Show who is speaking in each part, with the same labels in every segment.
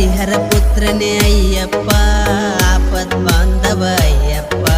Speaker 1: ಹರಿಹರ ಪುತ್ರನೇ ಅಯ್ಯಪ್ಪ ಆಪದ್ ಬಾಂಧವ ಅಯ್ಯಪ್ಪ.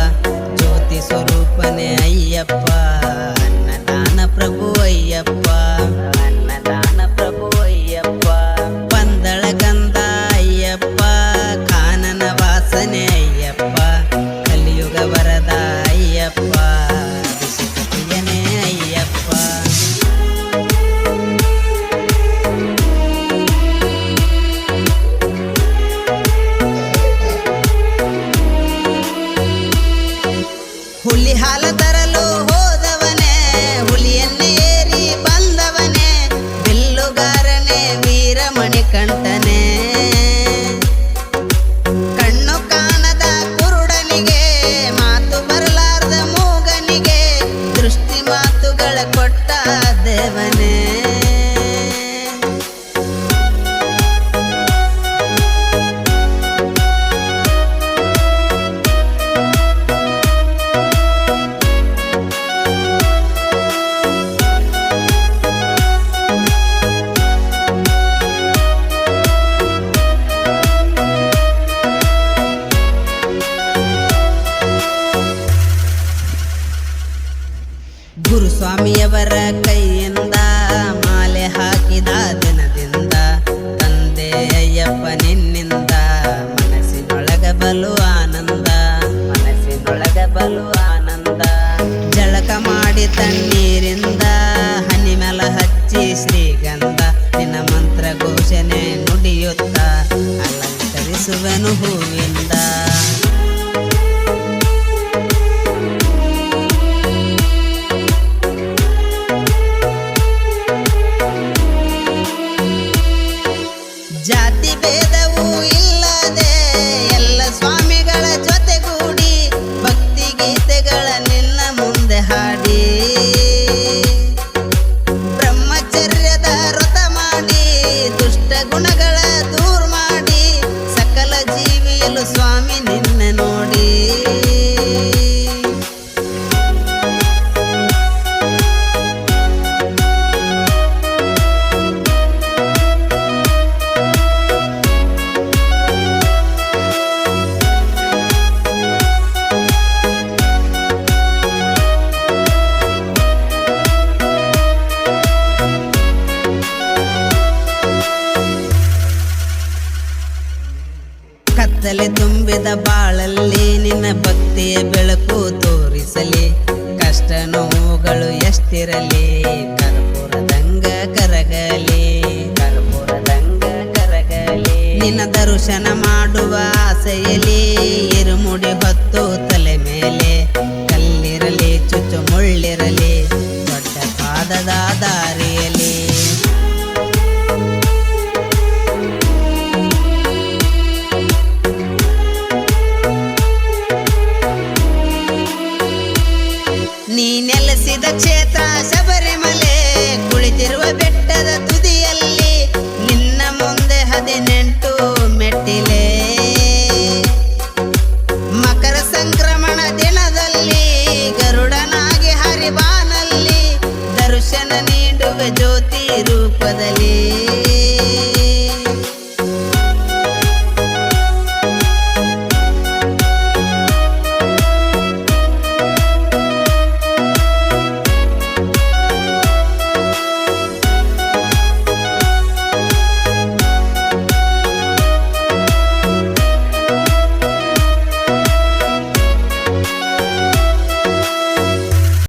Speaker 1: ಗುರುಸ್ವಾಮಿಯವರ ಕೈಯಿಂದ ಮಾಲೆ ಹಾಕಿದ ದಿನದಿಂದ ತಂದೆ ಅಯ್ಯಪ್ಪ ನಿನ್ನಿಂದ ಮನಸ್ಸಿನೊಳಗ ಬಲು ಆನಂದ, ಮನಸ್ಸಿನೊಳಗ ಬಲು ಆನಂದ. ಜಳಕ ಮಾಡಿ ತಣ್ಣೀರಿಂದ ಹನಿ ಹಚ್ಚಿ ಶ್ರೀಗಂಧ ಜಾತಿ ಭೇದವೂ ಇಲ್ಲದೆ ಎಲ್ಲ ಸ್ವಾಮಿಗಳ ಜೊತೆಗೂಡಿ ಭಕ್ತಿ ಗೀತೆಗಳ ನಿನ್ನ ಮುಂದೆ ಹಾಡಿ. ಬ್ರಹ್ಮಚರ್ಯದ ವ್ರತ ಮಾಡಿ, ದುಷ್ಟ ಗುಣಗಳ ದೂರ ಮಾಡಿ, ಸಕಲ ಜೀವಿಯಲು ಸ್ವಾಮಿ ನಿನ್ನ ನೋಡಿ. ಕತ್ತಲೆ ತುಂಬಿದ ಬಾಳಲ್ಲಿ ನಿನ್ನ ಭಕ್ತಿಯ ಬೆಳಕು ತೋರಿಸಲಿ. ಕಷ್ಟ ನೋವುಗಳು ಎಷ್ಟಿರಲಿ, ಕರ್ಪೂರದಂಗ ಕರಗಲಿ ಕರ್ಪೂರದಂಗ ಕರಗಲಿ. ನಿನ್ನ ದರ್ಶನ ಮಾಡುವ ಆಸೆಯಲ್ಲಿ, ಇರುಮುಡಿ ಹೊತ್ತು você.